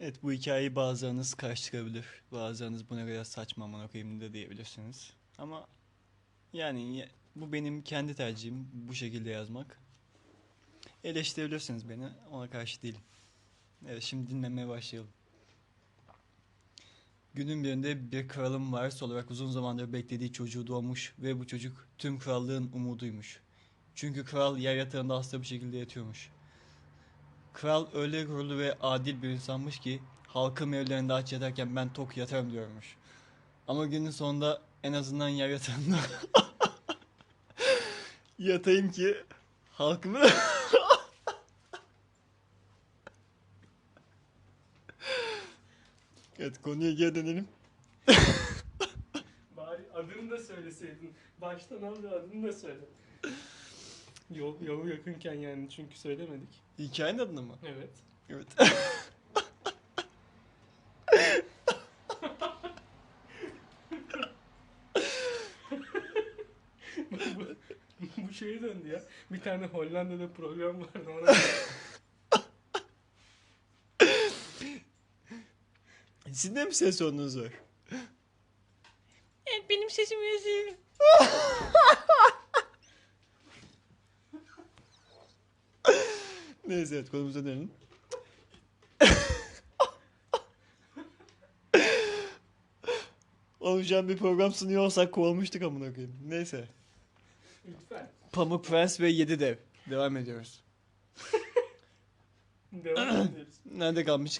Evet bu hikayeyi bazılarınız karşı çıkabilir. Bazılarınız bu ne kadar saçma aman okuyayım da diyebilirsiniz. Ama yani bu benim kendi tercihim bu şekilde yazmak. Eleştirebilirsiniz beni ona karşı değilim. Evet şimdi dinlemeye başlayalım. Günün birinde bir kralın varisi olarak uzun zamandır beklediği çocuğu doğmuş ve bu çocuk tüm krallığın umuduymuş. Çünkü kral yer yatağında hasta bir şekilde yatıyormuş. Kral öyle gururlu ve adil bir insanmış ki halkım evlerinde aç yatarken ben tok yatarım diyormuş. Ama günün sonunda en azından yer yatağında yatayım ki halkımı Evet konuya geri dönelim. Bari adını da söyleseydin. Baştan al ve adını da söyle. Yol, yolu yakınken yani çünkü söylemedik. Hikayenin adını mı? Evet. Evet. bu, bu şeye döndü ya. Bir tane Hollanda'da program vardı ona. Sizin de mi ses sorununuz var? evet benim sesim yazıyor. Neyse evet konumuza dönelim. An bir program sunuyor olsak kovulmuştuk amına koyayım. Neyse. Lütfen. Pamuk Prens ve Yedi Dev. Devam ediyoruz. Devam ediyoruz. Nerede kalmıştık?